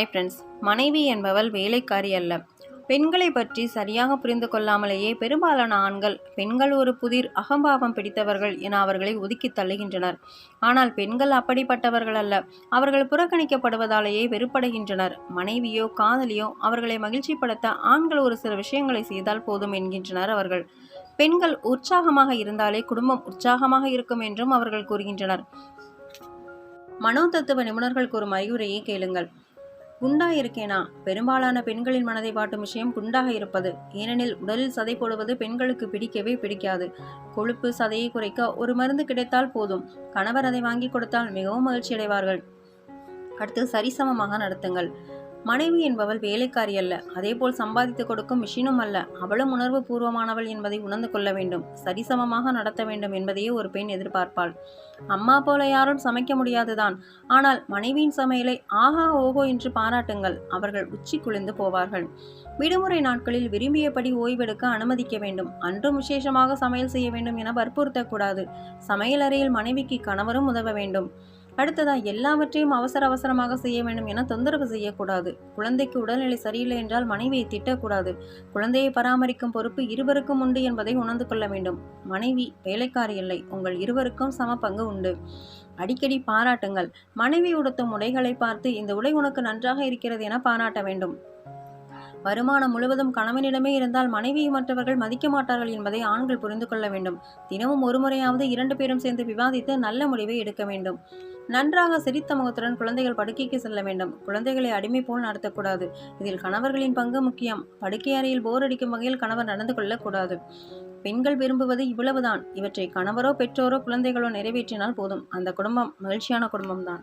Hi friends மனைவி என்பவள் வேலைக்காரி அல்ல. பெண்களை பற்றி சரியாக புரிந்து கொள்ளாமலேயே பெரும்பாலான ஆண்கள் பெண்கள் ஒரு புதிர் அகம்பாவம் பிடித்தவர்கள் என அவர்களை ஒதுக்கி தள்ளுகின்றனர். ஆனால் பெண்கள் அப்படிப்பட்டவர்கள் அல்ல. அவர்கள் புறக்கணிக்கப்படுவதாலேயே வெறுப்படைகின்றனர். மனைவியோ காதலியோ அவர்களை மகிழ்ச்சிப்படுத்த ஆண்கள் ஒரு சில விஷயங்களை செய்தால் போதும் என்கின்றனர் அவர்கள். பெண்கள் உற்சாகமாக இருந்தாலே குடும்பம் உற்சாகமாக இருக்கும் என்றும் அவர்கள் கூறுகின்றனர். மனோதத்துவ நிபுணர்கள் கூறும் அறிவுரையை கேளுங்கள். குண்டா இருக்கேனா? பெரும்பாலான பெண்களின் மனதை பாட்டும் விஷயம் குண்டாக இருப்பது. ஏனெனில் உடலில் சதை போடுவது பெண்களுக்கு பிடிக்கவே பிடிக்காது. கொழுப்பு சதையை குறைக்க ஒரு மருந்து கிடைத்தால் போதும். கணவர் அதை வாங்கி கொடுத்தால் மிகவும் மகிழ்ச்சி அடைவார்கள் அடுத்து சரிசமமாக நடத்துங்கள். மனைவி என்பவள் வேலைக்காரி அல்ல. அதேபோல் சம்பாதித்து கொடுக்கும் மிஷினும் அல்ல. அவளும் உணர்வு பூர்வமானவள் என்பதை உணர்ந்து கொள்ள வேண்டும். சரிசமமாக நடத்த வேண்டும் என்பதையே ஒரு பெண் எதிர்பார்ப்பாள். அம்மா போல யாரும் சமைக்க முடியாதுதான். ஆனால் மனைவியின் சமையலை ஆஹா ஓஹோ என்று பாராட்டுங்கள். அவர்கள் உச்சி குளிந்து போவார்கள். விடுமுறை நாட்களில் விரும்பியபடி ஓய்வெடுக்க அனுமதிக்க வேண்டும். அன்றும் விசேஷமாக சமையல் செய்ய வேண்டும் என வற்புறுத்தக்கூடாது. சமையலறையில் மனைவிக்கு கணவரும் உதவ வேண்டும். அடுத்ததா எல்லாவற்றையும் அவசர அவசரமாக செய்ய வேண்டும் என தொந்தரவு செய்யக்கூடாது. குழந்தைக்கு உடல்நிலை சரியில்லை என்றால் மனைவியை திட்டக்கூடாது. குழந்தையை பராமரிக்கும் பொறுப்பு இருவருக்கும் உண்டு என்பதை உணர்ந்து கொள்ள வேண்டும். மனைவி வேலைக்காரி இல்லை. உங்கள் இருவருக்கும் சம பங்கு உண்டு. அடிக்கடி பாராட்டுங்கள். மனைவி உடுத்தும் உடைகளை பார்த்து இந்த உடை உனக்கு நன்றாக இருக்கிறது என பாராட்ட வேண்டும். வருமானம் முழுவதும் கணவனிடமே இருந்தால் மனைவியை மற்றவர்கள் மதிக்க மாட்டார்கள் என்பதை ஆண்கள் புரிந்து கொள்ள வேண்டும். தினமும் ஒரு முறையாவது இரண்டு பேரும் சேர்ந்து விவாதித்து நல்ல முடிவை எடுக்க வேண்டும். நன்றாக சிரித்த முகத்துடன் குழந்தைகள் படுக்கைக்கு செல்ல வேண்டும். குழந்தைகளை அடிமை போல் நடத்தக்கூடாது. இதில் கணவர்களின் பங்கு முக்கியம். படுக்கை அறையில் போர் அடிக்கும் வகையில் கணவர் நடந்து கொள்ளக்கூடாது. பெண்கள் விரும்புவது இவ்வளவுதான். இவற்றை கணவரோ பெற்றோரோ குழந்தைகளோ நிறைவேற்றினால் போதும். அந்த குடும்பம் மகிழ்ச்சியான குடும்பம்தான்.